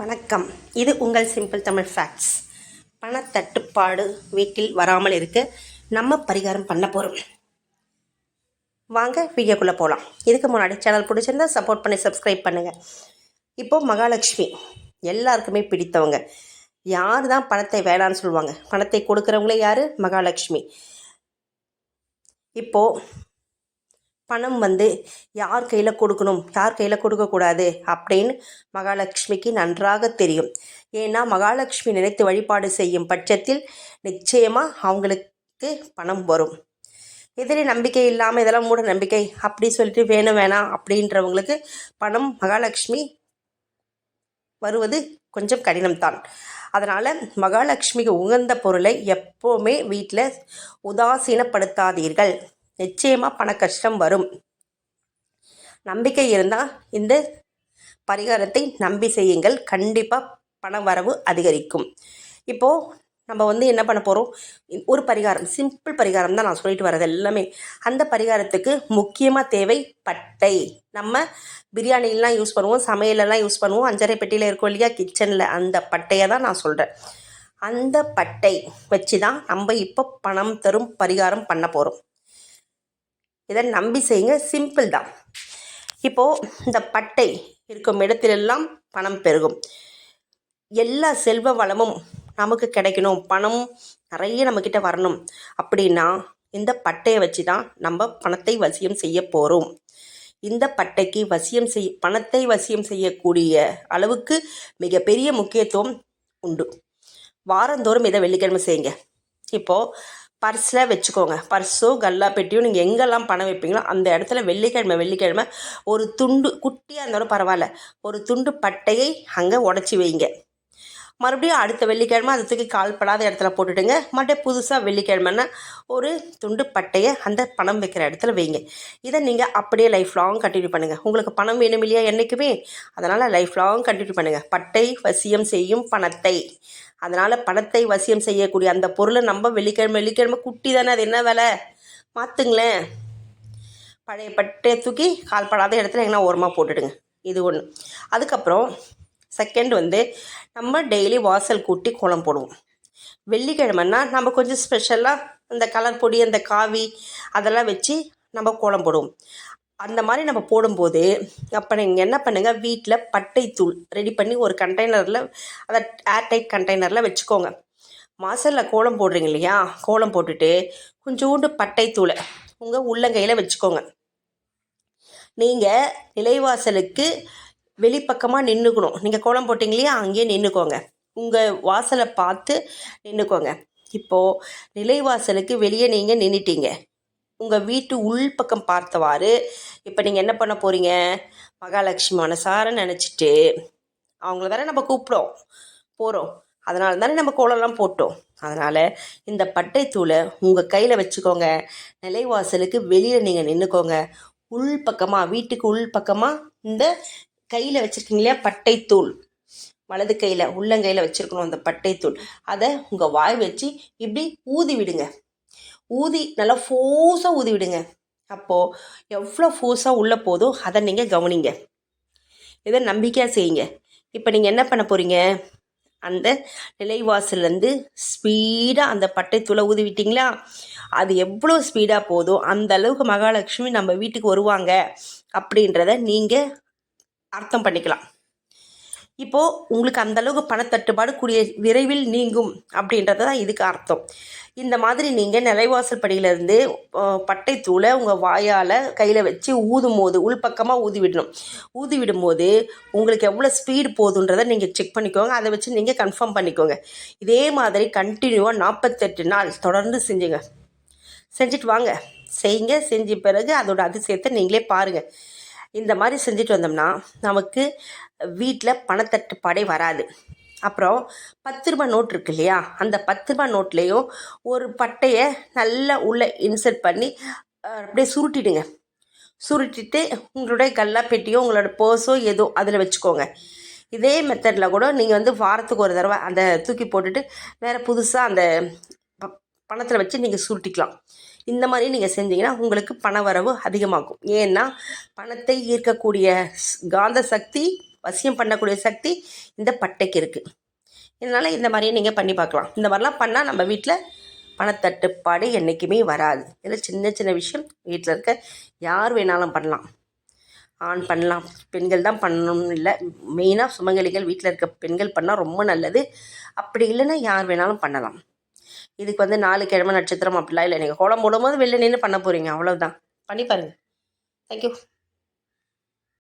வணக்கம். இது உங்கள் சிம்பிள் தமிழ் ஃபேக்ட்ஸ் பணத்தட்டுப்பாடு வீட்டில் வராமல் இருக்க நம்ம பரிகாரம் பண்ண போகிறோம் வாங்க வீடியோக்குள்ளே போகலாம் இதுக்கு முன்னாடி சேனல் பிடிச்சிருந்தா சப்போர்ட் பண்ணி சப்ஸ்கிரைப் பண்ணுங்கள் இப்போது மகாலட்சுமி. எல்லாருக்குமே பிடித்தவங்க. யார் தான் பணத்தை வேணான்னு சொல்லுவாங்க. பணத்தை கொடுக்குறவங்களே யார்? மகாலட்சுமி. இப்போது பணம் வந்து யார் கையில் கொடுக்கணும்? யார் கையில் கொடுக்கக்கூடாது அப்படின்னு மகாலட்சுமிக்கு நன்றாக தெரியும். ஏன்னா மகாலட்சுமி நினைத்து வழிபாடு செய்யும் பட்சத்தில் நிச்சயமாக அவங்களுக்கு பணம் வரும். எதிரே நம்பிக்கை இல்லாமல் இதெல்லாம் மூட நம்பிக்கை. அப்படி சொல்லிட்டு வேணும் வேணாம் அப்படின்றவங்களுக்கு பணம் மகாலட்சுமி வருவது கொஞ்சம் கடினம்தான். அதனால் மகாலட்சுமிக்கு உகந்த பொருளை எப்போவுமே வீட்டில் உதாசீனப்படுத்தாதீர்கள். நிச்சயமாக பண கஷ்டம் வரும். நம்பிக்கை இருந்தால் இந்த பரிகாரத்தை நம்பி செய்யுங்கள். கண்டிப்பாக பண வரவு அதிகரிக்கும். இப்போது நம்ம வந்து என்ன பண்ண போகிறோம் ஒரு பரிகாரம் சிம்பிள் பரிகாரம் தான் நான் சொல்லிட்டு வர்றது எல்லாமே. அந்த பரிகாரத்துக்கு முக்கியமாக தேவை பட்டை. நம்ம பிரியாணிலாம் யூஸ் பண்ணுவோம் சமையலெல்லாம் யூஸ் பண்ணுவோம். அஞ்சரை பெட்டியில் இருக்கும் இல்லையா? கிச்சனில் அந்த பட்டையை தான் நான் சொல்கிறேன் அந்த பட்டை வச்சு தான் நம்ம இப்போ பணம் தரும் பரிகாரம் பண்ண போகிறோம் இதை நம்பி செய்யுங்க. சிம்பிள் தான். இப்போது இந்த பட்டை இருக்கும் இடத்திலெல்லாம் பணம் பெருகும். எல்லா செல்வ வளமும் நமக்கு கிடைக்கணும். பணம் நிறைய நம்மக்கிட்ட வரணும். அப்படின்னா இந்த பட்டையை வச்சு தான் நம்ம பணத்தை வசியம் செய்ய போகிறோம் இந்த பட்டைக்கு வசியம் செய் பணத்தை வசியம் செய்யக்கூடிய அளவுக்கு மிகப்பெரிய முக்கியத்துவம் உண்டு. வாரந்தோறும் இதை வெள்ளிக்கிழமை செய்யுங்க. இப்போது பர்ஸில் வச்சுக்கோங்க. பர்ஸோ கல்லா பெட்டியோ நீங்கள் எங்கெல்லாம் பணம் வைப்பீங்களோ அந்த இடத்துல வெள்ளிக்கிழமை வெள்ளிக்கிழமை ஒரு துண்டு குட்டியாக இருந்தாலும் பரவாயில்ல. ஒரு துண்டு பட்டையை அங்கே உடச்சி வைங்க. மறுபடியும் அடுத்த வெள்ளிக்கிழமை அதை தூக்கி கால்படாத இடத்துல போட்டுடுங்க. மறுபடியும் புதுசாக வெள்ளிக்கிழமைன்னா ஒரு துண்டு பட்டையை அந்த பணம் வைக்கிற இடத்துல வைங்க. இதை நீங்கள் அப்படியே லைஃப் லாங் கண்டினியூ பண்ணுங்கள் உங்களுக்கு பணம் வேணும் இல்லையா என்றைக்குமே அதனால் லைஃப் லாங் கண்டினியூ பண்ணுங்கள் பட்டை வசியம் செய்யும் பணத்தை. அதனால் பணத்தை வசியம் செய்யக்கூடிய அந்த பொருளை நம்ம வெள்ளிக்கிழமை வெள்ளிக்கிழமை குட்டி தானே அது என்ன வேலை? மாற்றுங்களேன் பழைய பட்டையை தூக்கி கால்படாத இடத்துல எங்கன்னா ஓரமாக போட்டுடுங்க. இது ஒன்று அதுக்கப்புறம் செகண்ட் வந்து நம்ம டெய்லி வாசல் கூட்டி கோலம் போடுவோம். வெள்ளிக்கிழமைன்னா நம்ம கொஞ்சம் ஸ்பெஷலாக அந்த கலர் பொடி அந்த காவி அதெல்லாம் வச்சு நம்ம கோலம் போடுவோம். அந்த மாதிரி நம்ம போடும்போது அப்போ நீங்கள் என்ன பண்ணுங்கள் வீட்டில் பட்டைத்தூள் ரெடி பண்ணி ஒரு கண்டெய்னரில் அதை ஏர்டைட் கண்டெய்னரில் வச்சுக்கோங்க. வாசலில் கோலம் போடுறீங்க இல்லையா? கோலம் போட்டுட்டு கொஞ்சோண்டு பட்டைத்தூளை உங்கள் உள்ளங்கையில் வச்சுக்கோங்க. நீங்கள் நிலைவாசலுக்கு வெளிப்பக்கமாக நின்றுக்கணும் நீங்கள் கோலம் போட்டிங்க இல்லையா? அங்கேயே நின்றுக்கோங்க உங்கள் வாசலை பார்த்து நின்றுக்கோங்க இப்போது நிலைவாசலுக்கு வெளியே நீங்கள் நின்றுட்டீங்க உங்கள் வீட்டு உள் பக்கம் பார்த்தவாறு இப்போ நீங்கள் என்ன பண்ண போகிறீங்க மகாலட்சுமி மனசார நினச்சிட்டு அவங்கள தானே நம்ம கூப்பிடும் போகிறோம் அதனால தானே நம்ம கோலம்லாம் போட்டோம். அதனால் இந்த பட்டைத்தூளை உங்கள் கையில் வச்சுக்கோங்க. நிலைவாசலுக்கு வெளியில் நீங்கள் நின்றுக்கோங்க உள் பக்கமாக வீட்டுக்கு உள் பக்கமாக இந்த கையில் வச்சுருக்கீங்க இல்லையா? பட்டைத்தூள் வலது கையில் உள்ளங்கையில் வச்சுருக்கணும் அந்த பட்டைத்தூள் அதை உங்கள் வாய் வச்சு இப்படி ஊதி விடுங்க. ஊதி நல்லா ஃபோர்ஸாக ஊதி விடுங்க. அப்போது எவ்வளோ ஃபோர்ஸாக உள்ளே போதோ அதை நீங்கள் கவனிங்க. இதை நம்பிக்கையாக செய்யுங்க. இப்போ நீங்கள் என்ன பண்ண போகிறீங்க அந்த நிலைவாசல்லேருந்து ஸ்பீடாக அந்த பட்டைத்தூளை ஊதி விட்டிங்களா? அது எவ்வளோ ஸ்பீடாக போதோ அந்த அளவுக்கு மகாலட்சுமி நம்ம வீட்டுக்கு வருவாங்க. அப்படின்றத நீங்கள் அர்த்தம் பண்ணிக்கலாம். இப்போது உங்களுக்கு அந்தளவுக்கு பணத்தட்டுப்பாடு கூடிய விரைவில் நீங்கும் அப்படின்றது தான் இதுக்கு அர்த்தம். இந்த மாதிரி நீங்கள் நிலைவாசல் படியிலேருந்து பட்டைத்தூளை உங்கள் வாயால் கையில் வச்சு ஊதும் போது உள்பக்கமாக ஊதி விடணும் ஊதி விடும்போது உங்களுக்கு எவ்வளோ ஸ்பீடு போகுதுன்றதை நீங்கள் செக் பண்ணிக்கோங்க. அதை வச்சு நீங்கள் கன்ஃபார்ம் பண்ணிக்கோங்க. இதே மாதிரி கண்டினியூவாக நாற்பத்தெட்டு நாள் தொடர்ந்து செஞ்சுங்க. செஞ்சுட்டு வாங்க. செய்யுங்க. செஞ்ச பிறகு அதோட அதிசயத்தை நீங்களே பாருங்கள் இந்த மாதிரி செஞ்சுட்டு வந்தோம்னா நமக்கு வீட்டில் பணத்தட்டுப்பாடே வராது. அப்புறம் பத்து ரூபா நோட் இருக்கு இல்லையா? அந்த பத்து ரூபா நோட்லேயும் ஒரு பட்டையை நல்லா உள்ளே இன்சர்ட் பண்ணி அப்படியே சுருட்டிடுங்க. சுருட்டிட்டு உங்களுடைய கல்லா பெட்டியோ உங்களோட பர்ஸோ ஏதோ அதில் வச்சுக்கோங்க. இதே மெத்தடில் கூட நீங்கள் வந்து வாரத்துக்கு ஒரு தடவை அந்த தூக்கி போட்டுட்டு வேறு புதுசாக அந்த பணத்தில் வச்சு நீங்கள் சுருட்டிக்கலாம். இந்த மாதிரி நீங்கள் செஞ்சீங்கன்னா உங்களுக்கு பண வரவு அதிகமாகும். ஏன்னா பணத்தை ஈர்க்கக்கூடிய காந்த சக்தி வசியம் பண்ணக்கூடிய சக்தி இந்த பட்டைக்கு இருக்குது இதனால் இந்த மாதிரியே நீங்கள் பண்ணி பார்க்கலாம். இந்த மாதிரிலாம் பண்ணால் நம்ம வீட்டில் பணத்தட்டுப்பாடு என்றைக்குமே வராது. இதில் சின்ன சின்ன விஷயம் வீட்டில் இருக்க யார் வேணாலும் பண்ணலாம். ஆண் பண்ணலாம் பெண்கள் தான் பண்ணணும்னு இல்லை. மெயினாக சுமங்கலிகள் வீட்டில் இருக்க பெண்கள் பண்ணால் ரொம்ப நல்லது. அப்படி இல்லைன்னா யார் வேணாலும் பண்ணலாம். இதுக்கு வந்து நாலு கிழமை நட்சத்திரம் அப்படிலாம் இல்லை. நீங்கள் கோலம் போடும்போது வெளில நின்று பண்ண போகிறீங்க அவ்வளோதான் பண்ணி பாருங்கள் தேங்க்யூ